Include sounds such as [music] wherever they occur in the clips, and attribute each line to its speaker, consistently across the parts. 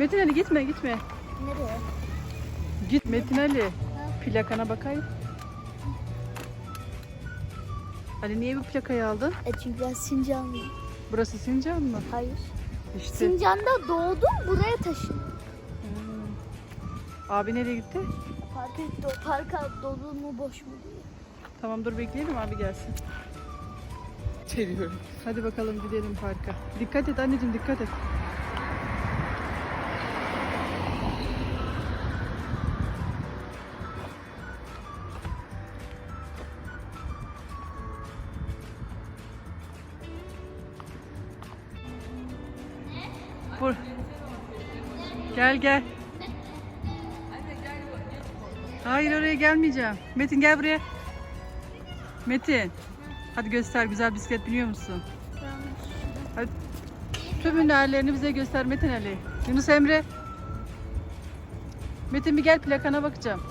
Speaker 1: Metin Ali gitme gitme.
Speaker 2: Nereye?
Speaker 1: Git Metin Ali. Plakana bakayım. Ali niye bu plakayı aldın?
Speaker 2: E çünkü ben Sincanlıyım.
Speaker 1: Burası Sincan mı?
Speaker 2: Hayır.
Speaker 1: İşte.
Speaker 2: Sincan'da doğdum buraya taşındım.
Speaker 1: Hmm. Abi nereye gitti?
Speaker 2: Parka, do, parka dolu mu boş mu diye.
Speaker 1: Tamam dur bekleyelim abi gelsin. Çeviriyorum. Hadi bakalım gidelim parka. Dikkat et anneciğim dikkat et. Bur. Gel gel. Hayır oraya gelmeyeceğim. Metin gel buraya. Metin. Hadi göster güzel bisiklet biliyor musun? Hadi. Tüm hünerlerini bize göster Metin Ali. Yunus Emre. Metin bir gel plakana bakacağım.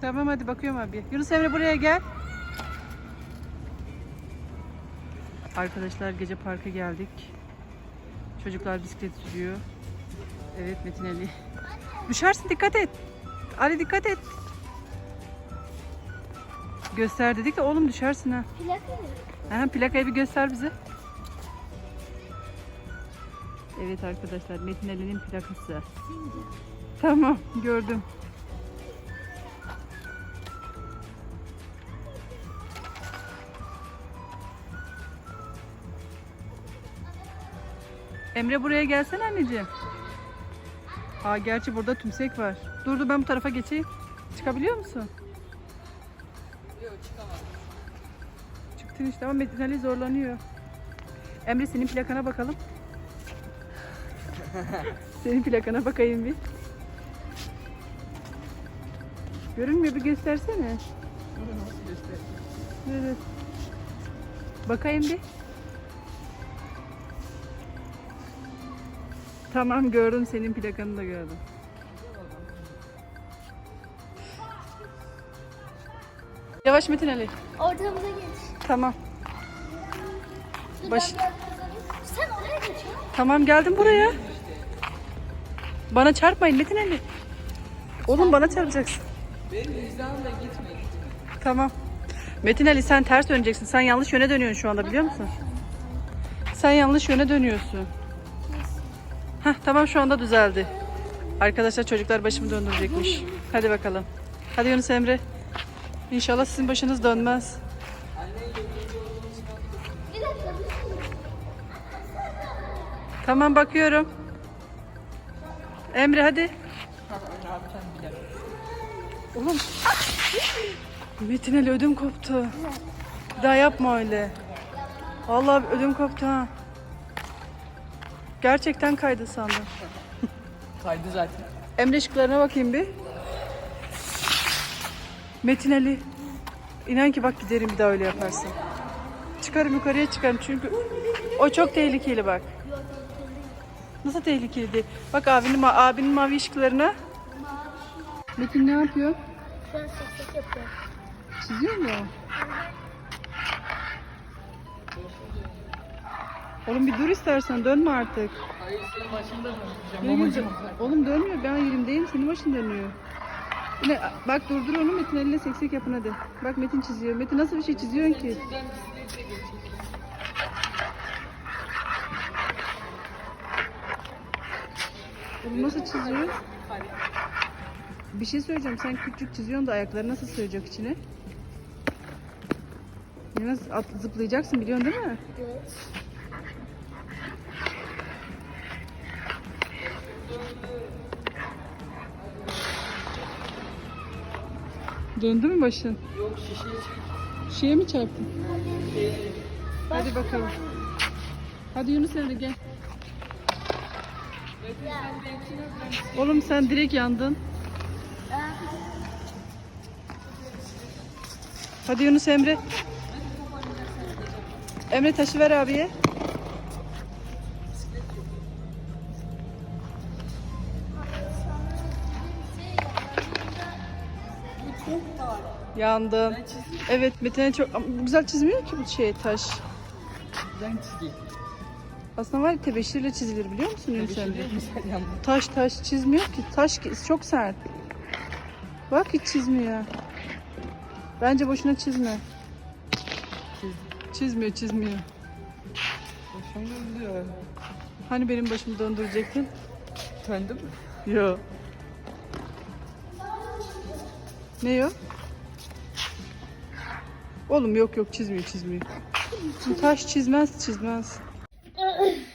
Speaker 1: Tamam hadi bakıyorum abi. Yunus Emre buraya gel. Arkadaşlar gece parka geldik. Çocuklar bisiklet sürüyor. Evet Metin Ali. Düşersin dikkat et. Ali dikkat et. Göster dedik de oğlum düşersin ha.
Speaker 2: Plaka mı?
Speaker 1: Aha, plakayı bir göster bize. Evet arkadaşlar Metin Ali'nin plakası. Tamam gördüm. Emre buraya gelsene anneciğim. Aa gerçi burada tümsek var. Dur dur ben bu tarafa geçeyim. Çıkabiliyor musun?
Speaker 3: Yok çıkamam.
Speaker 1: Çıktın işte ama Metin Ali zorlanıyor. Emre senin plakana bakalım. [laughs] senin plakana bakayım bir. Görünmüyor bir göstersene. Evet. Bakayım bir. Tamam gördüm senin plakanı da gördüm. Yavaş Metin Ali.
Speaker 2: Ortamıza geç.
Speaker 1: Tamam. Baş-.
Speaker 2: Sen oraya geç ya.
Speaker 1: Tamam geldim buraya. Bana çarpmayın Metin Ali. Oğlum bana çarpacaksın.
Speaker 3: Benim vicdanımla gitme gitme.
Speaker 1: Tamam. Metin Ali sen ters döneceksin. Sen yanlış yöne dönüyorsun şu anda biliyor musun? Sen yanlış yöne dönüyorsun. Heh, tamam şu anda düzeldi. Arkadaşlar çocuklar başımı döndürecekmiş. Hadi bakalım. Hadi Yunus Emre. İnşallah sizin başınız dönmez. Tamam bakıyorum. Emre hadi. Oğlum. Metin Ali ödüm koptu. Daha yapma öyle. Vallahi ödüm koptu ha. Gerçekten kaydı sandım.
Speaker 3: Kaydı zaten.
Speaker 1: Emre şıklarına bakayım bir. Metin Ali. İnan ki bak giderim bir daha öyle yaparsın. Çıkarım yukarıya çıkarım çünkü o çok tehlikeli bak. Nasıl tehlikeli değil? Bak abinin, abinin mavi ışıklarına. Metin ne yapıyor?
Speaker 2: Seksek yapıyorum.
Speaker 1: Çiziyor mu? Oğlum bir dur istersen dönme artık.
Speaker 3: Hayır senin başında mı?
Speaker 1: Nereye gidiyor? Oğlum dönmüyor ben yerimdeyim senin başın dönüyor. Yine, bak durdur onu Metin eline seksek yapın hadi. Bak Metin çiziyor. Metin nasıl bir şey çiziyorsun ki? Oğlum nasıl çiziyor? Bir şey söyleyeceğim. Sen küçük çiziyorsun da ayakları nasıl sığacak içine? Ya Nasıl at, zıplayacaksın biliyorsun değil mi?
Speaker 2: Evet.
Speaker 1: Döndü mü başın?
Speaker 3: Yok şişe çek.
Speaker 1: Şeye mi çarptın? Hadi bakalım. Hadi Yunus Emre gel. Oğlum sen direkt yandın. Hadi Yunus Emre. Emre taşı ver abiye. Yandın. Evet Metin'e çok güzel çizmiyor ki bu şey taş.
Speaker 3: Ben çizeyim.
Speaker 1: Aslında var ya tebeşirle çizilir biliyor musun Yunus Emre?
Speaker 3: Tebeşir değil mi sen yandın?
Speaker 1: Taş taş çizmiyor ki. Taş çok sert. Bak hiç çizmiyor. Bence boşuna çizme. Çizmiyor çizmiyor.
Speaker 3: Başım döndü.
Speaker 1: Hani benim başımı döndürecektin?
Speaker 3: Döndü mü?
Speaker 1: Yok. Ne yok? Oğlum yok yok çizmiyor çizmiyor. Taş çizmez çizmez. [laughs]